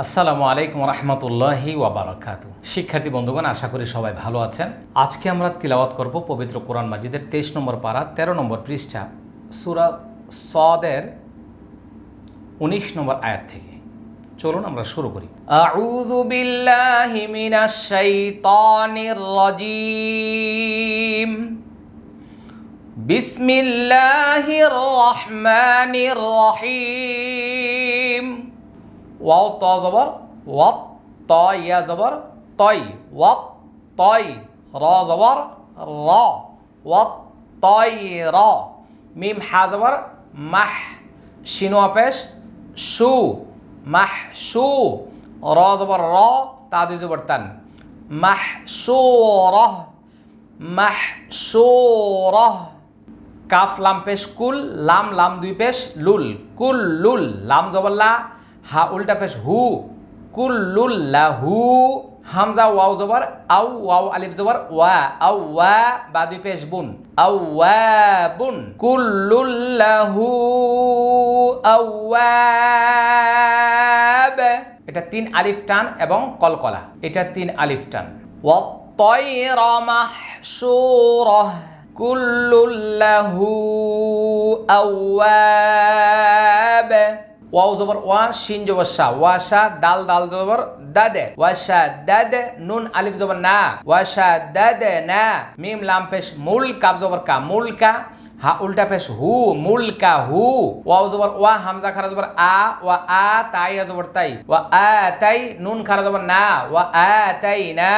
আসসালামু আলাইকুম রহমতুল্লাহি ওয়াবারাকাতু। শিক্ষার্থী বন্ধুগণ, আশা করি সবাই ভালো আছেন। আজকে আমরা তিলাওয়াত করব পবিত্র কোরআন মাজিদের তেইশ নম্বর পারা, তেরো নম্বর পৃষ্ঠা, সুরা সদের উনিশ নম্বর আয়াত থেকে। চলুন আমরা শুরু করি। আউযু বিল্লাহি মিনাশ শাইতানির রাজিম। বিসমিল্লাহির রহমানির রহিম। ওয়াও ত জবর, ওয়াত ত ইয়া জবর তই ওয়াত তই র জবর, র, ওয়াত তই র। মিম হা জবর, মাহ, শিনু পেশ শু মাহ শু র জবর, র, তা দুই জবর তান। মাহ শু রহ মাহ শু রহ কাফ, লাম, পেশ, কুল, লাম লাম, দুই পেশ, লুল, কুল, লুল, লাম জবল্লা হা উল্টা পেশ হু কুল লুল লা হু হামজা ওয়াও জবর আউ ওয়াও আলিফ জবর ওয়া আউ ওয়া বা দুই পেশ বুন আউ ওয়া বুন কুল লুল লাহু আউ ওয়াব এটা তিন আলিফ টান এবং কলকলা এটা তিন আলিফ টান والطير محشورة كل له أواب ওয়াও জবর ওয়া, শিন জবর শা ওয়া শা দাল দাল জবর দাদে ওয়া শা দাদে নুন, আলিফ জবর না। ওয়া শা দাদে না। মিম, লাম, পেশ, মুল কাব জবর কা। মুল কা, হা, উল্টা পেশ, হু, মুল কা, হু। ওয়াও জবর ওয়া, হামজা খারা জবর আ। ওয়া আ, তাই জবর তাই। ওয়া আ, তাই, নুন খারা জবর না। ওয়া আ, তাই না।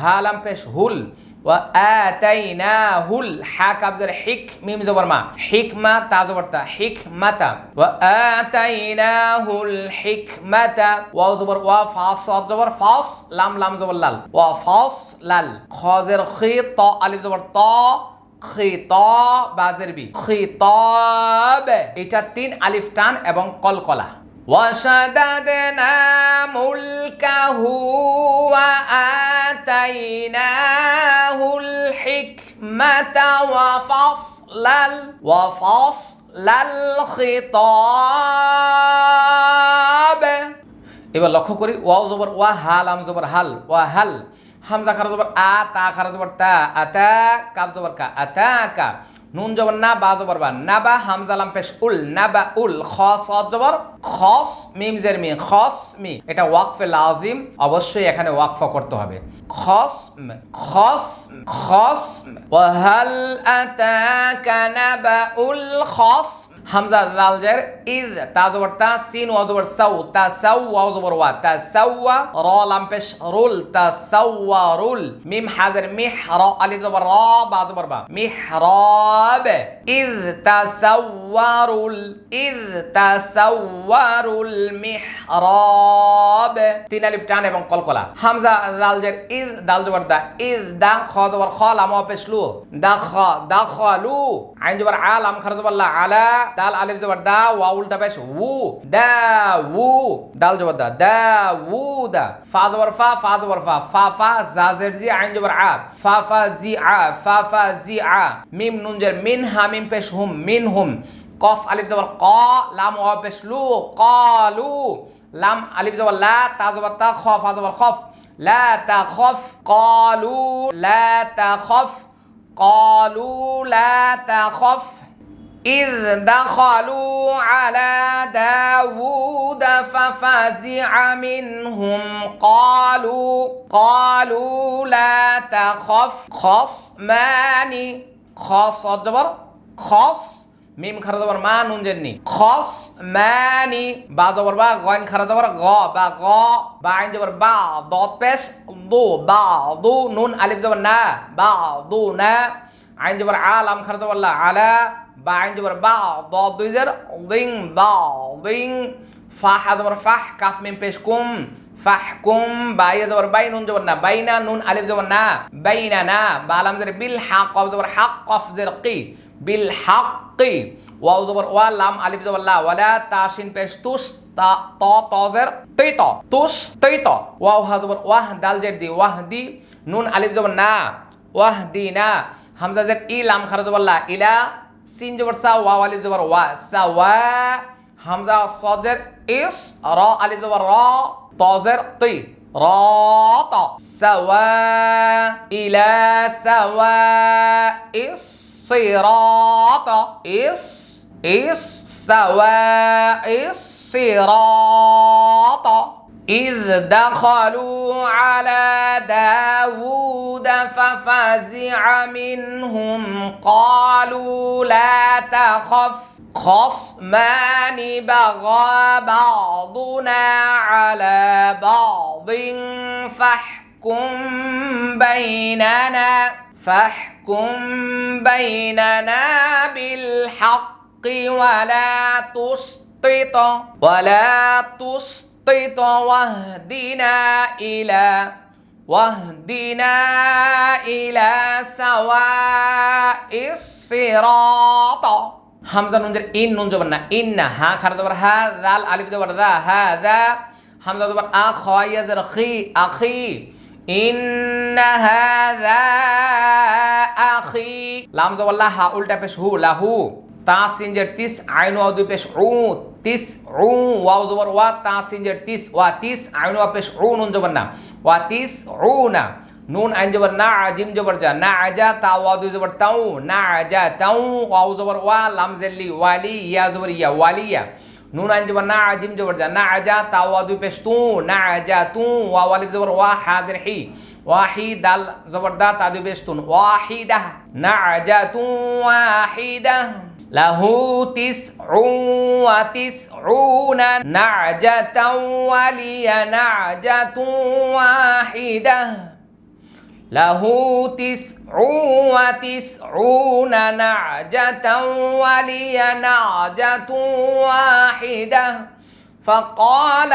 হা, লাম, পেশ, হুল। وآتيناه الحاء كابزر حك ميم زبر ما حكمة تا زبر تا حكمة وآتيناه الحكمة واو زبر وا فاص صاد زبر فاص لام لام زبر لال وفاص لال خازر خيط طا ألف زبر طا খিতাব বাজের বি খিতাব এটা তিন আলিফ টান এবং কলকলা وشددنا ملكه وآتيناه الحكمة وفصل ال- وفصل الخطاب এবার লক্ষ্য করি ওয়াও জবর ওয়া হাল আম জবর হাল ওয়া হাল হামজা খারা জবর আ তা খারা জবর তা আতা কাব জবর কা আতা কা নুন জবর, না বা জবর বা, না বা হামজালাম পেশ উল, না বা উল, খস জবর, খস, মিম, জের মি খস, মি, এটা ওয়াকফে লাজিম, অবশ্যই এখানে ওয়াকফ করতে হবে। খস খস খস ওয়াহাল আতাকা নাবাউল খস হামজা লাল জের ইদ তা জবর তা সিন ওয়া জবর সাউ তা সাউ ওয়া জবর ওয়া তা সাওয়া র লাম পেশ রুল তা সাওয়া রুল মিম হাজার মিহ র আলিফ জবর র বা জবর বা মিহরাব ইদ তাসাওয়ারুল ইদ তাসাওয়ারুল মিহরাব তিন আলিফ টান এবং কলকলা হামজা লাল জের ইদ দাল জবর দা ইদ দা খ জবর খ লাম ওয়া পেশ লু দা খ দা খ লু আইন জবর আ লাম খার জবর লা আলা দাল আলিফ জবর দা ওয়া উল্টা পেশ উ দা উ দাল জবর দা দা উ দা ফা জবর ফা ফা জবর ফা ফা ফা জা জের জি আইন জবর আ ফা ফা জি আ ফা ফা জি আ মিম নুন জের মিন হা মিম পেশ হুম মিন হুম কফ আলিফ জবর ক লাম ওয়া পেশ লু قالو লাম আলিফ জবর লা তা জবর তা খ ফা জবর খফ لا تخف قالوا لا تخف قالوا لا تخف إذ دخلوا على داود ففزع منهم قالوا قالوا لا تخف خصمان خاص جبر خاص মিম খারা জবর মা নুন জেননি খস মানি বা জবর বা গয়ন খারা জবর গ বা গ বা আইন জবর বা দত পেশ দু বা দু নুন আলিফ জবর না বা দু না আইন জবর আলাম খারা জবর লা আলা বা আইন জবর বা দত দুই জের দিং বা দিং ফা হা জবর ফাহ কাফ মিম পেশ কুম ফাহকুম বা ইয়া জবর বাই নুন জবর না বাইনা নুন আলিফ জবর না বাইনা না বা আলাম জের বিল হাক কফ জবর হাক কফ জের কি বিল হাক্কি ওয়াও জবর ওয়া লাম আলিফ জবর লা ওয়ালা তাশিন পেশ তুস তা ত তজের তৈ ত তুস তৈ ত ওয়াও হা জবর জের দি ওয়াহ দি নুন আলিফ জবর না ওয়াহ দি না হামজা জের ই লাম খারা জবর ইলা সিন জবর সা ওয়াও আলিফ জবর ওয়া সা ওয়া হামজা সদের ইস র আলিফ জবর র তজের তি রত সাওয়া ইলা সাওয়া ইস সিরাত ইস ইস সাওয়া ইস সিরাত إذ دخلوا على داود ففزع منهم قالوا لا تخف خصمان بغى بعضنا على بعض فاحكم بيننا فاحكم بيننا بالحق ولا تسقط ولا تسقط واهدنا إلى واهدنا إلى سواء الصراط হামজা নুনজের ইন নুন জবর না ইন না হা খারা জবর হা জাল আলিফ জবর দা হা দা হামজা জবর আ খয়া জের খি আখি ইন হাযা আখি লাম জবর লা হা উল্টা পেশ হু লাহু তা সিনজের তিস, আইনু আদু পেশ উ, তিস উ, ওয়াও জবর ওয়া তা সিনজের তিস, ওয়া তিস, আইনু পেশ উ, নুন জবর না। ওয়া তিস উ না। নুন আইন জবর না, জিম জবর যা, না আজা তা ওয়া দুই জবর তাও, না আজা তাও, ওয়াও জবর ওয়া, লাম জেল্লি, ওয়ালি, ইয়া জবর ইয়া ওয়ালিয়া নুন আইন জবর না, জিম জবর যা, না আজা তা ওয়া দুই পেশ তু, না আজা তু, ওয়া ওয়ালিফ জবর ওয়া, হাজির হি। ওয়াহি দাল জবর দা, তা দুই পেশ তুন। ওয়াহিদা, না আজা তু ওয়াহিদা له تسع وتسعون نعجة ولي نعجة واحدة له تسع وتسعون نعجة ولي نعجة واحدة فقال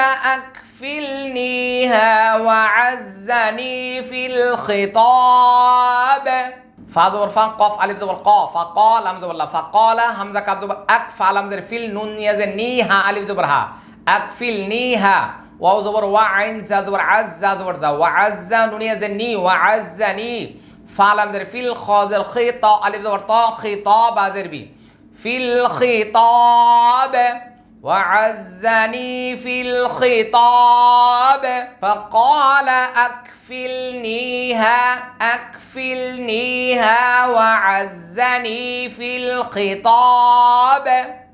أكفلنيها وعزني في الخطاب ফা জবর ফা, কফ, আলিফ জবর ক, ফা ক, লাম জবর লা, ফা কলা হামজা, কাফ জবর আক ফা, লাম জের ফিল, নুন নিয়া যে নি, হা, আলিফ জবর হা। আক ফিল, নি, হা। ওয়াও জবর ওয়া, আইন, জা জবর আজ, জা জবর জা। ওয়া আজ্জা নুনিয়া যে নি, ওয়া আজ্জা নি। ফা, লাম জের ফিল, খ জের খি, ত, আলিফ জবর ত, খি, ত, বা জের বি। ফিল খিতাব وعزني في الخطاب فقال أكفلنيها أكفلنيها وعزني في الخطاب.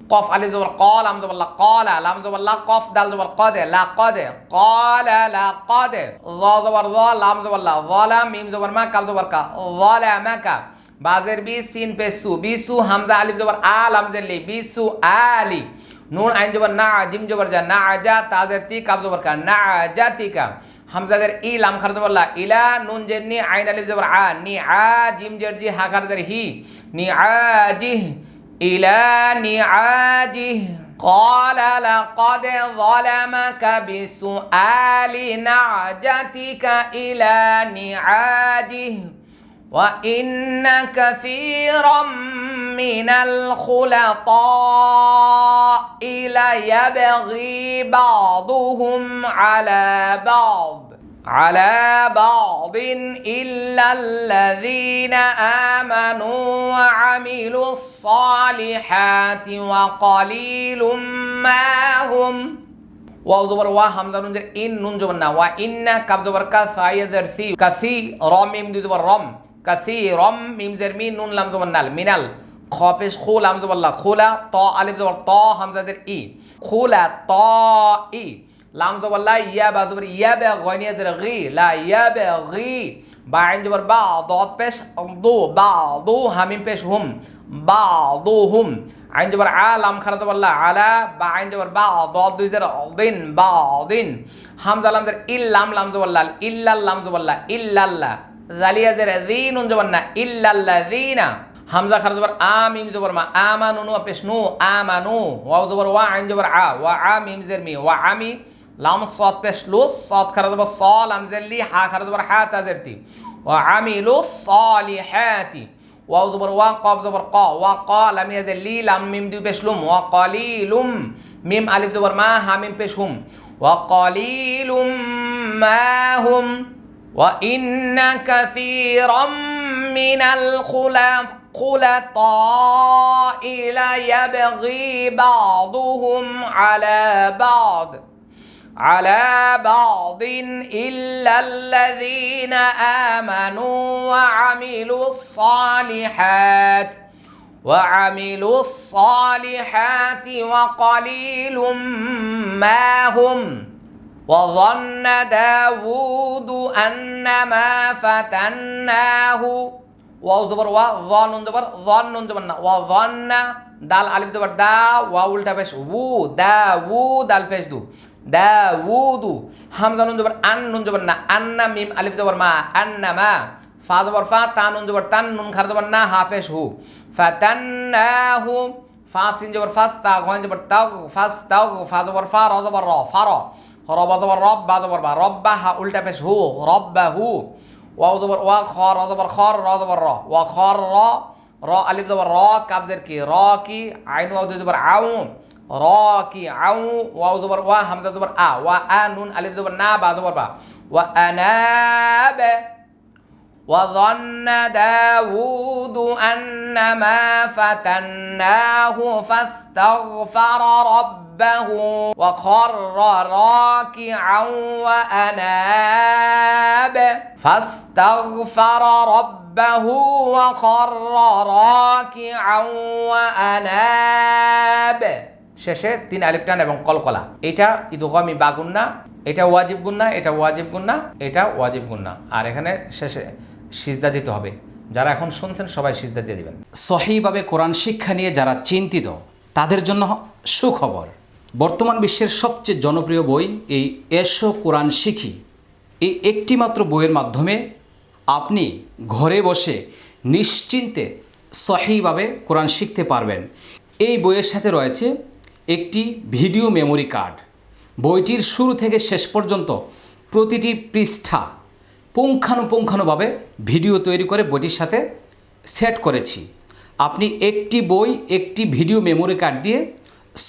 قف علي زبر قال لام زبر قال لام زبر قف دال زبر قد لا قد قال لا قد ظ زبر ظ لام زبر لا ظلم ميم زبر ما كاف زبر كا ظلمك بازر بي سين بسو بسو همزة علي زبر آل همزة لي بسو آلي নুন আইন জবর না জিম জবর যা না আজা তাজের তি কাব জবর কা না আজা তিকা হামজাদের ই লাম খার জবর লা ইলা নুন জের নি আইন আলিফ জবর আ নি আ জিম জের জি হা খার দের হি নি আজি ইলা নি আজি قال لقد ظلمك بسؤال نعجتك إلى نعاجه وإن كثيرا من الخلطاء ليبغي بعضهم على بعض على بعض إلا الذين آمنوا وعملوا الصالحات وقليل ما هم ওয়াও জবর ওয়া হামজা নুন ইন নুন জবর না ওয়া ইন্না কাব জবর কা সাইয়াদের সি কাসি রম মিম দুই জবর রম কাসি রম মিম জের মিন নুন লাম জবর নাল মিনাল খ পেশ খু লাম জবর লা খুলা ত আলিফ জবর, ত হামজাদের ই। খোলা ত ই। লাম জবর ইয়া বা জবর, ইয়া বে গয়নিয়া জের গি, লা ইয়া বে গি। বা আইন জবর, বা দত পেশ দু, বা দু হামিম পেশ হুম, বা দু হুম। আইন জবর, আ লাম খারাত বললা, আলা, বা আইন জবর, বা দদ দুই জের, দিন, বা দিন। হামজা লাম জের ইল্লাম লাম জবর লাল, ইল্লাল লাম জবর লা ইল্লাল্লাহ জালিয়া জের দিন উন না ইল্লাল্লাহ দিনা। হামজা খারাত জবর আ মিম জবর মা আমানু নু পেশ নু আমানু ওয়াও জবর ওয়া আইন জবর আ ওয়া আ মিম জের মি ওয়া আমি লাম সাদ পেশ লু সাদ খারাত জবর স লাম জের লি হা খারাত জবর হা তা জের তি ওয়া আমিলু সালিহাতি ওয়াও জবর ওয়া কফ জবর ক ওয়া ক লাম ইয়াজ লি লাম মিম দুই পেশ লুম ওয়া কলিলুম মিম আলিফ জবর মা হা মিম পেশ হুম ওয়া কলিলুম মা হুম وإن كثيرا من الخلطاء ليبغي بعضهم على بعض على بعض إلا الذين آمنوا وعملوا الصالحات وعملوا الصالحات وقليل ما هم وظن داود أنما فتناه ওয়াও জবর, ওয়া জ নুন জবর জন নুন জবর না, ওয়া জন্না দাল, আলিফ জবর, দা, ওয়া, উল্টা পেশ, উ, দা, উ, দাল পেশ, দু, দা, উ, দু, হামজা, নুন জবর, আন, নুন জবর না আন্না মিম, আলিফ জবর, মা আন্না মা, ফা জবর, ফা, তা, নুন জবর, তান, নুন, খার জবর না, হা, পেশ, হু ফাতান্নাহু ফা, সিন জবর ফাস তা গন জবর তাগ ফাস তাগ ফা, জবর, ফা, র, জবর, র, ফা, র র জবর, রব, বা, জবর, বা রব্বা হা, উল্টা পেশ, হু রব্বা হু ওয়াও জবর ওয়া খ র জবর খ র জবর, র। ওয়া খ র র, আলিফ জবর, র কাবজের কি? র, কি, আইন দুই জবর, আউ। র, কি, আউ, ওয়াও জবর, ওয়া, হামজা জবর, আ। ওয়া, আ, নুন, আলিফ জবর, না, বা জবর, বা। ওয়া আনাব وظن داود أنما فتناه فاستغفر ربه وخر راكعا وأناب فاستغفر ربه وخر راكعا وأناب শেষে তিন আলিফ টান এবং কলকলা এটা ইদুগমি বাগুন্না এটা ওয়াজিব গুন্না এটা ওয়াজিব গুন্না এটা ওয়াজিব গুন্না আর এখানে শেষে সিজদা দিতে হবে। যারা এখন শুনছেন, সবাই সিজদা দিয়ে দিবেন। সহিভাবে কোরআন শিক্ষা নিয়ে যারা চিন্তিত, তাদের জন্য সুখবর। বর্তমান বিশ্বের সবচেয়ে জনপ্রিয় বই এই এসো কোরআন শিখি। এই একটিমাত্র বইয়ের মাধ্যমে আপনি ঘরে বসে নিশ্চিন্তে সহিভাবে কোরআন শিখতে পারবেন। এই বইয়ের সাথে রয়েছে একটি ভিডিও মেমোরি কার্ড। বইটির শুরু থেকে শেষ পর্যন্ত প্রতিটি পৃষ্ঠা পুঙ্খানুপুঙ্খানুভাবে ভিডিও তৈরি করে বইটির সাথে সেট করেছি। আপনি একটি বই, একটি ভিডিও মেমোরি কার্ড দিয়ে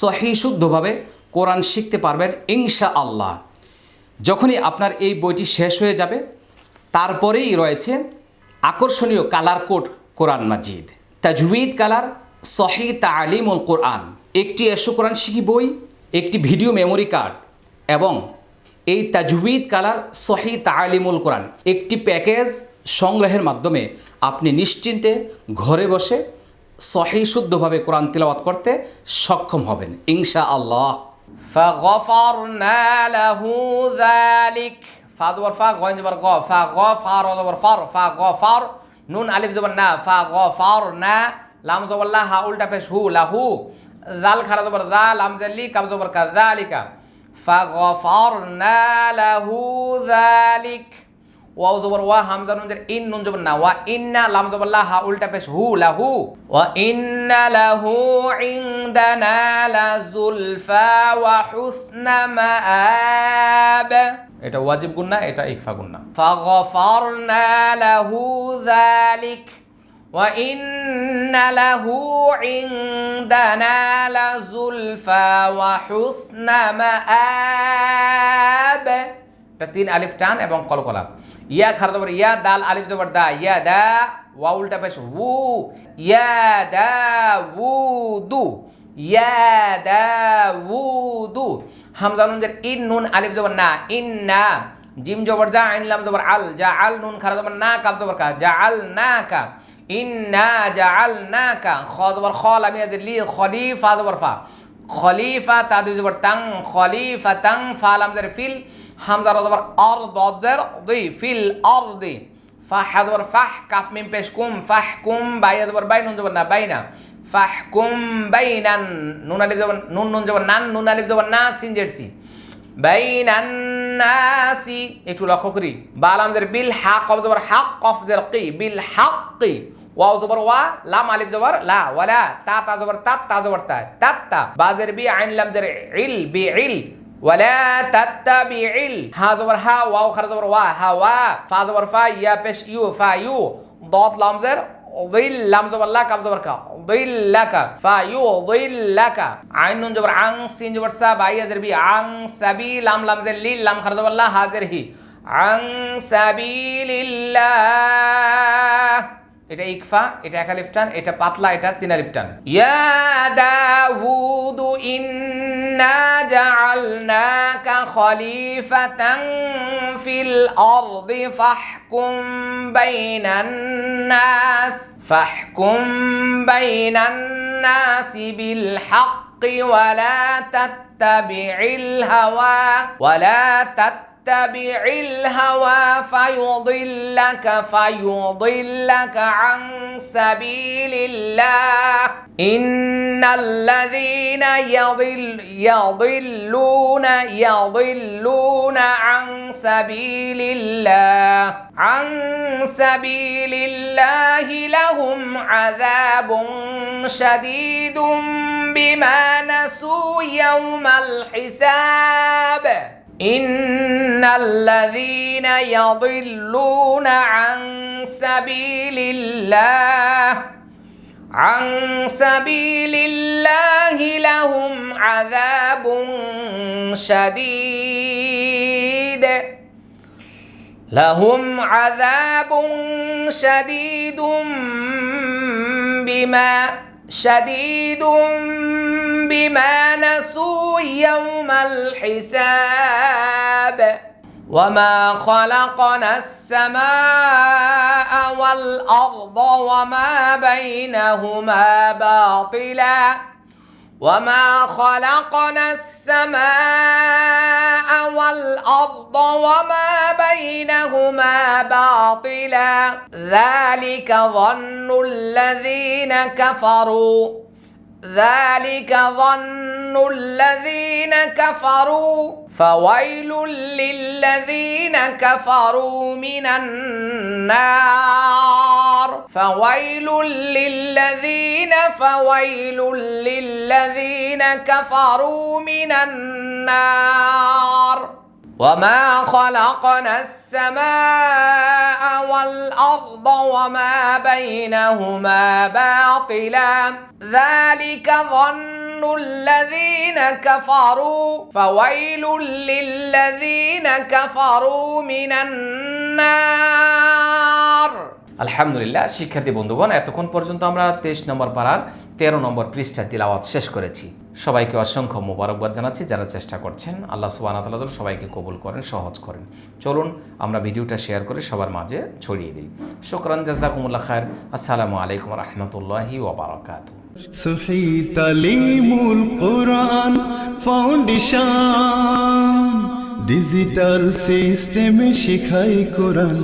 সহি শুদ্ধভাবে কোরআন শিখতে পারবেন ইনশা আল্লাহ যখনই আপনার এই বইটি শেষ হয়ে যাবে, তারপরেই রয়েছে আকর্ষণীয় কালার কোড কোরআন মাজিদ। তাজউইদ কালার সহি তালিমুল কোরআন। একটি এসো কোরআন শিখি বই, একটি ভিডিও মেমোরি কার্ড এবং এই তাজউইদ কালার সহি তালিমুল কোরআন একটি প্যাকেজ সংগ্রহের মাধ্যমে আপনি নিশ্চিন্তে ঘরে বসে সহি শুদ্ধভাবে কোরআন তিলাওয়াত করতে সক্ষম হবেন ইনশা আল্লাহ فغفرنا له ذلك ফা জবর ফা গয় জবর গ ফা গ ফা র জবর ফর ফা গ ফর নুন আলিফ জবর না ফা গ ফর না লাম জবর লা হা উল্টা পেশ হু লাহু জাল খারা জবর জা লাম জালি কাব জবর কা যালিকা فغفرنا له ذلك ওয়াও জবর ওয়া হামজা নুন জের ইন নুন জবর না ওয়া ইন্না লাম জবর লা হা উল্টা পেশ হু লাহু ওয়া ইন্না লাহু ইনদানা লাযুলফা ওয়া হুসনা মাআব এটা ওয়াজিব গুন্না এটা ইকফা গুন্না ফাগফারনা লাহু যালিক وإن له عندنا لزلفى وحسن مآب এটা তিন আলিফ টান এবং কলকলা ইয়া খার জবর ইয়া দাল আলিফ জবর দা ইয়া দা ওয়া উল্টা পেশ উ ইয়া দা উ দু ইয়া দা উ দু হামজা নুন জের ইন নুন আলিফ জবর না ইন্না জিম জবর যা আইন লাম জবর আল যা আল নুন খারা জবর না কাব জবর কা যা আল না কা ইন্না যা আল না কা খ জবর খ লাম ইয়া লি খলিফা জবর ফা। খলিফা তা দুই জবর খলিফা তাং ফা লাম জের ফিল, হামজা জবর আর দজের দুই ফিল আর দি ফা হাজবর ফাহ কাপ মিম পেশ কুম, ফাহ কুম বাইয়া জবর বাই নুন জবর না বাইনা। ফাহ কুম বাইনান, নুন আলিফ জবর নুন নুন জবর নান, নুন আলিফ জবর না, সিন জেড সি। বাইনান্নাসি একটু লক্ষ্য করি। বালাম জের বিল হাক, কফ জবর হাক, কফ জের কি, বিল হাক্কি ওয়াও জবর ওয়া লাম আলিফ জবর লা ওয়ালা তা তা জবর তাত তা জবর তা তাত তা বাজের বি আইন লাম জের ইল বি ইল ولا تتبع ها زبر ها واو خر زبر وا ها وا فا زبر فا يا بش يو فا يو ضاد لام زر ظل لام زبر لا كاب زبر كا ظل لك فا يو ظل لك عين نون زبر عن سين زبر سا باي زر بي عن سبي لام لام زر لي لام خر زبر لا حاضر هي عن سبيل الله এটা ইকফা, এটা একালিফটান এটা পাতলা, এটা তিনালিফটান ইয়া দাউদু ইন্না জাআলনাকা খলিফাতান ফিল আরদি ফাহকুম বাইনান নাস, ফাহকুম বাইনান নাস বিল হক ওয়ালা তাত্তাবি'ল হাওয়া, ওয়ালা তাত্তাবি'ল تتبع الهوى فيضلك فيضلك عن سبيل الله. إن الذين يضل يضلون يضلون عن سبيل الله. عن سبيل الله لهم عذاب شديد بما نسوا يوم الحساب. إن الذين يضلون عن سبيل الله عن سبيل الله لهم عذاب شديد لهم عذاب شديد بما شديد بما نسوا يوم الحساب وما خلقنا السماء والأرض وما بينهما باطلا وما خلقنا السماء والأرض وما بينهما باطلا ذلك ظن الذين كفروا ذلك ظن الذين كفروا فويل للذين كفروا من النار. فويل للذين فويل للذين كفروا من النار. وما خلقنا السماء والأرض وما بينهما باطلا ذلك ظن الذين كفروا فويل للذين كفروا من النار আলহামদুলিল্লাহ, শিক্ষার্থী বন্ধুগণ, এতক্ষণ পর্যন্ত আমরা তেইশ নম্বর পাড়ার তেরো নম্বর পৃষ্ঠা তিলাওয়াত শেষ করেছি। সবাইকে অসংখ্য মোবারকবাদ জানাচ্ছি যারা চেষ্টা করছেন। আল্লাহ সুবাহ তাল্লাহ সবাইকে কবুল করেন, সহজ করেন। চলুন আমরা ভিডিওটা শেয়ার করে সবার মাঝে ছড়িয়ে দিই। শুকরান, জাজাকুমুল্লাহ খায়ের আসসালামু আলাইকুম রহমতুল্লাহি ওবরাকাতু ফাউন্ডেশন, ডিজিটাল সিস্টেমে শিখাই কোরআন।